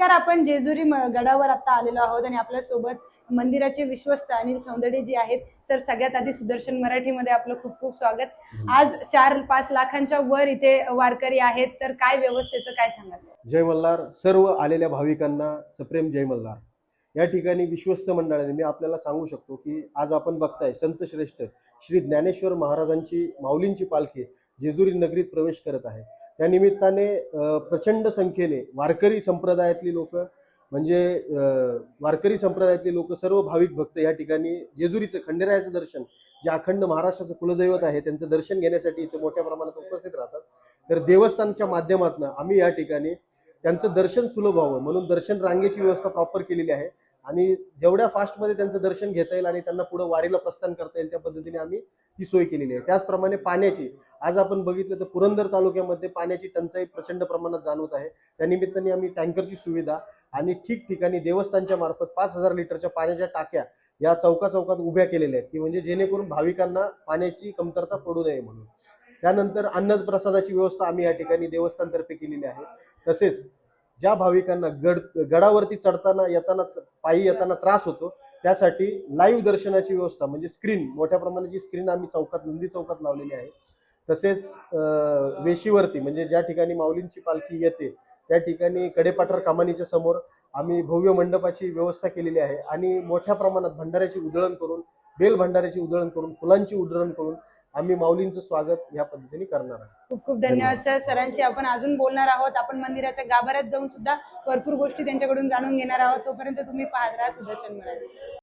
नमस्कार आपण जेजुरी गडावर आता आलेलो आहोत आणि आपल्यासोबत मंदिराचे विश्वस्त अनिल सौंदर्य जी आहेत. तर सगळ्यात आधी सुदर्शन मराठीमध्ये आपलं खूप खूप स्वागत. आज चार पाच लाखांच्या वर इथे वारकरी आहेत. तर काय व्यवस्थेचं काय सांगाल? जय मल्हार. सर्व आलेल्या भाविकांना सप्रेम जय मल्हार. या ठिकाणी विश्वस्त मंडळाने मी आपल्याला सांगू शकतो की आज आपण बघताय संत श्रेष्ठ श्री ज्ञानेश्वर महाराजांची माऊलींची पालखी जेजुरी नगरीत प्रवेश करत आहे. त्या निमित्ताने प्रचंड संख्येने वारकरी संप्रदायातली लोक म्हणजे वारकरी संप्रदायातली लोक सर्व भाविक भक्त या ठिकाणी जेजुरीचं खंडेरायाचं दर्शन जे अखंड महाराष्ट्राचं कुलदैवत आहे त्यांचं दर्शन घेण्यासाठी इथे मोठ्या प्रमाणात उपस्थित राहतात. तर देवस्थानच्या माध्यमातून आम्ही या ठिकाणी त्यांचं दर्शन सुलभ व्हावं म्हणून दर्शन रांगेची व्यवस्था प्रॉपर केलेली आहे. आणि जेवढ्या फास्टमध्ये त्यांचं दर्शन घेता येईल आणि त्यांना पुढे वारीला प्रस्थान करता येईल त्या पद्धतीने आम्ही ही सोय केलेली आहे. त्याचप्रमाणे पाण्याची आज आपण बघितलं तर पुरंदर तालुक्यामध्ये पाण्याची टंचाई प्रचंड प्रमाणात जाणवत आहे. त्या निमित्ताने आम्ही टँकरची सुविधा आणि ठिकठिकाणी देवस्थानच्या मार्फत पाच हजार लिटरच्या पाण्याच्या टाक्या या चौका चौकात उभ्या केलेल्या आहेत की म्हणजे जेणेकरून भाविकांना पाण्याची कमतरता पडू नये म्हणून. त्यानंतर अन्नप्रसादाची व्यवस्था आम्ही या ठिकाणी देवस्थानतर्फे केलेली आहे. तसेच ज्या भाविकांना गड गडावरती चढताना येताना पायी येताना त्रास होतो त्यासाठी लाईव्ह दर्शनाची व्यवस्था म्हणजे स्क्रीन मोठ्या प्रमाणाची स्क्रीन आम्ही चौकात नंदी चौकात लावलेली आहे तसेच वेशीवरती म्हणजे ज्या ठिकाणी माऊलींची पालखी येते त्या ठिकाणी कडेपाठर कामानीच्या समोर आम्ही भव्य मंडपाची व्यवस्था केलेली आहे. आणि मोठ्या प्रमाणात भंडाऱ्याची उधळण करून बेल भंडाऱ्याची उधळण करून फुलांची उधळण करून आम्ही माऊलींचं स्वागत या पद्धतीने करणार आहोत. खूप खूप धन्यवाद सर. सरांशी आपण अजून बोलणार आहोत. आपण मंदिराच्या गाभाऱ्यात जाऊन सुद्धा भरपूर गोष्टी त्यांच्याकडून जाणून घेणार आहोत. तोपर्यंत तुम्ही पाहत राहा सुदर्शन मराठी.